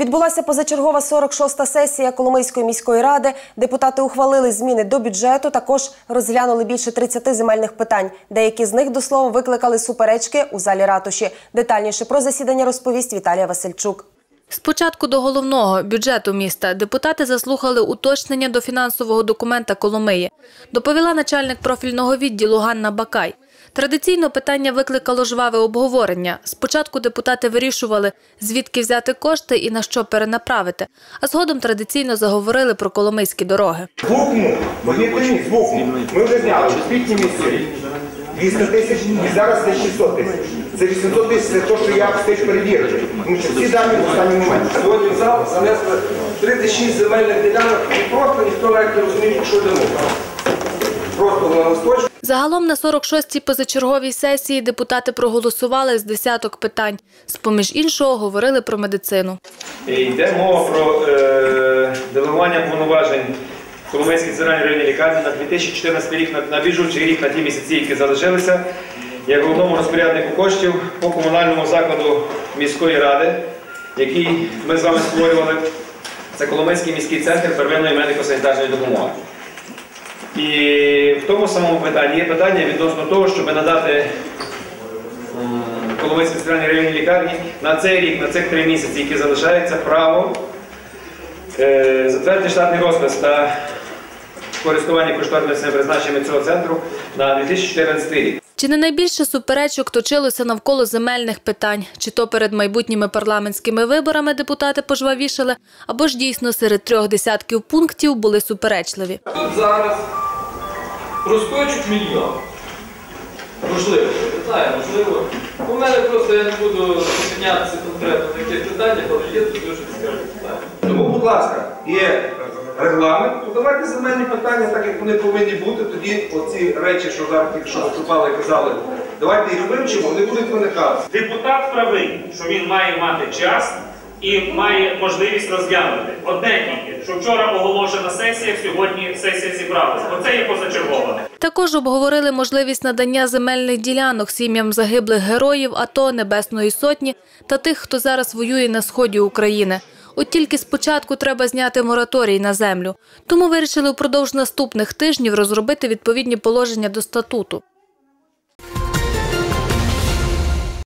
Відбулася позачергова 46-та сесія Коломийської міської ради. Депутати ухвалили зміни до бюджету. Також розглянули більше 30 земельних питань. Деякі з них до слова викликали суперечки у залі ратуші. Детальніше про засідання розповість Віталія Васильчук. Спочатку до головного бюджету міста депутати заслухали уточнення до фінансового документа Коломиї. Доповіла начальник профільного відділу Ганна Бакай. Традиційно питання викликало жваве обговорення. Спочатку депутати вирішували, звідки взяти кошти і на що перенаправити, а згодом традиційно заговорили про коломийські дороги. Звукну. Ми вже зняли у квітні місяці 200 тисяч і зараз це 600 тисяч. Це 800 тисяч, це те, що я встиг перевірити. Тому що всі дані в останній момент. Сьогодні в зал занесли 36 земельних ділянок і просто ніхто навіть не розуміє, що йде мова. Просто на листочку. Загалом на 46-й позачерговій сесії депутати проголосували з десяток питань. З-поміж іншого говорили про медицину. Йде мова про е, делегування повноважень Коломийській центральній районній лікарні на 2014 рік, на, на біжучий рік, на ті місяці, які залишилися, як головному розпоряднику коштів по комунальному закладу міської ради, який ми з вами створювали. Це Коломийський міський центр первинної медико-санітарної допомоги. І в тому самому питанні є питання відносно того, щоб надати Коломийській центральній районній лікарні на цей рік, на цих три місяці, які залишаються, право е, затвердити штатний розпис та користування кошторисними призначеннями цього центру на 2014 рік. Чи не найбільше суперечок точилося навколо земельних питань? Чи то перед майбутніми парламентськими виборами депутати пожвавішали, або ж дійсно серед трьох десятків пунктів були суперечливі? Тут зараз розкочуть мільйон. Можливо, не знаю, можливо. У мене просто я не буду зупинятися конкретно на яких питаннях, але є тут дуже цікаві питання. Тому, будь ласка, є регламент, то давайте земельні питання, так як вони повинні бути, тоді оці речі, що зараз тільки що виступали і казали, давайте їх вивчимо, вони будуть виникати. Депутат правий, що він має мати час і має можливість розглянути. Одне тільки, що вчора оголошена сесія, сьогодні сесія зібралася. Оце є позачерговане. Також обговорили можливість надання земельних ділянок сім'ям загиблих героїв АТО, Небесної Сотні та тих, хто зараз воює на сході України. От тільки спочатку треба зняти мораторій на землю. Тому вирішили впродовж наступних тижнів розробити відповідні положення до статуту.